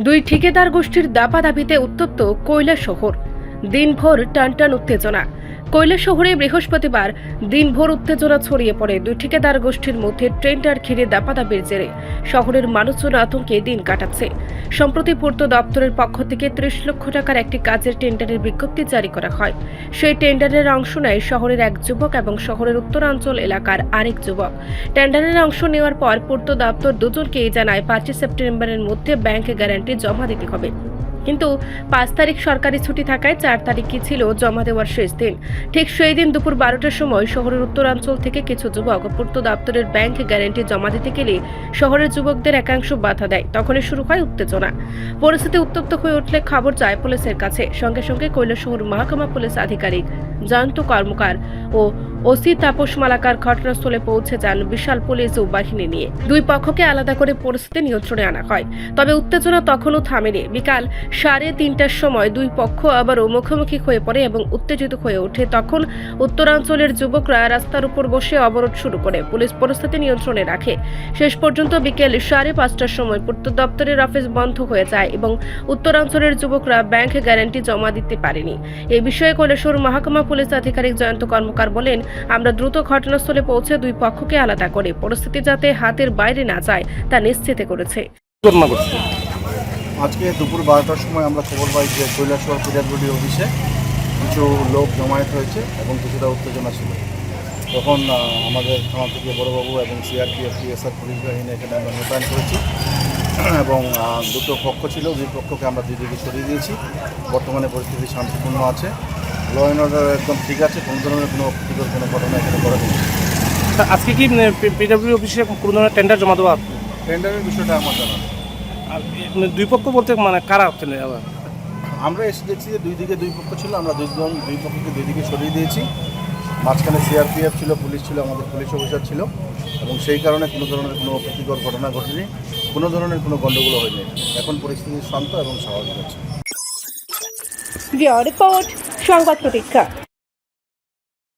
দুই ঠিকাদার গোষ্ঠীর দাপাদাপিতে উত্তপ্ত কয়লা শহর। দিনভর টানটান উত্তেজনা। কয়লা শহরে বৃহস্পতিবার দিনভর উত্তেজনা ছড়িয়ে পড়ে। দুই ঠিকাদার গোষ্ঠীর মধ্যে ট্রেন্ডার ঘিরে দাপাদাপির জেরে। শহরের মানুষজন আতঙ্কে দিন কাটাচ্ছে। সম্প্রতি পূর্ত দপ্তরের পক্ষ থেকে ত্রিশ লক্ষ টাকার একটি কাজের টেন্ডারের বিজ্ঞপ্তি জারি করা হয়। সেই টেন্ডারের অংশ নেয় শহরের এক যুবক এবং শহরের উত্তরাঞ্চল এলাকার আরেক যুবক। টেন্ডারের অংশ নেওয়ার পর পূর্ত দপ্তর দুজনকেই জানায় পাঁচই সেপ্টেম্বরের মধ্যে ব্যাংক গ্যারান্টি জমা দিতে হবে। কিন্তু পাঁচ তারিখ সরকারি ছুটি থাকায় চার তারিখই ছিল জমা দেওয়ার শেষ দিন। ঠিক সেই দিন দুপুর বারোটার সময় শহরের উত্তরাঞ্চল থেকে কিছু যুবক পূর্ত দপ্তরের ব্যাংক গ্যারান্টি জমা দিতে গেলে শহরের যুবকদের একাংশ বাধা দেয়। তখনই শুরু হয় উত্তেজনা। পরিস্থিতি উত্তপ্ত হয়ে উঠলে খবর যায় পুলিশের কাছে। সঙ্গে সঙ্গে কৈলাসহর মহকুমা পুলিশ আধিকারিক, জয়ন্ত কর্মকার ও ওসি তাপস মালাকার ঘটনাস্থলে পৌঁছে যান বিশাল পুলিশ ও বাহিনী নিয়ে। দুই পক্ষকে আলাদা করে পরিস্থিতি নিয়ন্ত্রণে আনা হয়। তবে উত্তেজনা তখনও থামেনি। বিকাল সাড়ে তিনটার সময় দুই পক্ষ আবারও মুখোমুখি হয়ে পড়ে এবং উত্তেজিত হয়ে ওঠে। তখন উত্তরাঞ্চলের যুবকরা রাস্তার উপর বসে অবরোধ শুরু করে। পুলিশ পরিস্থিতি নিয়ন্ত্রণে রাখে। শেষ পর্যন্ত বিকেল সাড়ে পাঁচটার সময় পূর্ত দপ্তরের অফিস বন্ধ হয়ে যায় এবং উত্তরাঞ্চলের যুবকরা ব্যাংক গ্যারান্টি জমা দিতে পারেনি। এই বিষয়ে কৈলাসহর মহকুমা পুলিশ আধিকারিক জয়ন্ত কর্মকার বলেন আমরা দ্রুত ঘটনাস্থলে পৌঁছে দুই পক্ষকে আলাদা করে পরিস্থিতি যাতে হাতের বাইরে না যায় তা নিশ্চিত করেছে। আজকে দুপুর বারোটার সময় আমরা খবর পাই যে কৈলাসহর পিডাব্লিউডি অফিসে কিছু লোক জমায়েত হয়েছে এবং কিছুটা উত্তেজনা ছিল। তখন আমাদের থানা থেকে বড়বাবু এবং সিআরপিএফ টিএসআর পুলিশ বাহিনী এখানে আমরা মোতায়েন করেছি। এবং দুটো পক্ষ ছিল দুই পক্ষকে আমরা দুই দিকে সরিয়ে দিয়েছি। বর্তমানে পরিস্থিতি শান্তিপূর্ণ আছে। ল অ্যান্ড অর্ডার একদম ঠিক আছে কোনো ধরনের কোনো অপ্রীতিকর কোনো ঘটনা এখানে করা নেই আজকে কি পিডব্লিউ অফিসে কোনো ধরনের টেন্ডার জমা দেওয়া? টেন্ডারের বিষয়টা আমার জানা আর মানে দুই পক্ষ বলতে মানে কারা হচ্ছেন আবার আমরা এসে দেখছি যে দুই দিকে দুই পক্ষ ছিল আমরা দুইজন দুই পক্ষকে দুই দিকে সরিয়ে দিয়েছি। মাঝখানে সিআরপিএফ ছিল, পুলিশ ছিল, আমাদের পুলিশ অফিসার ছিল এবং সেই কারণে কোনো ধরনের কোনো অপ্রীতিকর ঘটনা ঘটেনি, কোনো ধরনের কোনো গণ্ডগোল হয়নি। এখন পরিস্থিতি শান্ত এবং স্বাভাবিক আছে। রিপোর্ট, সংবাদ প্রতীক্ষা।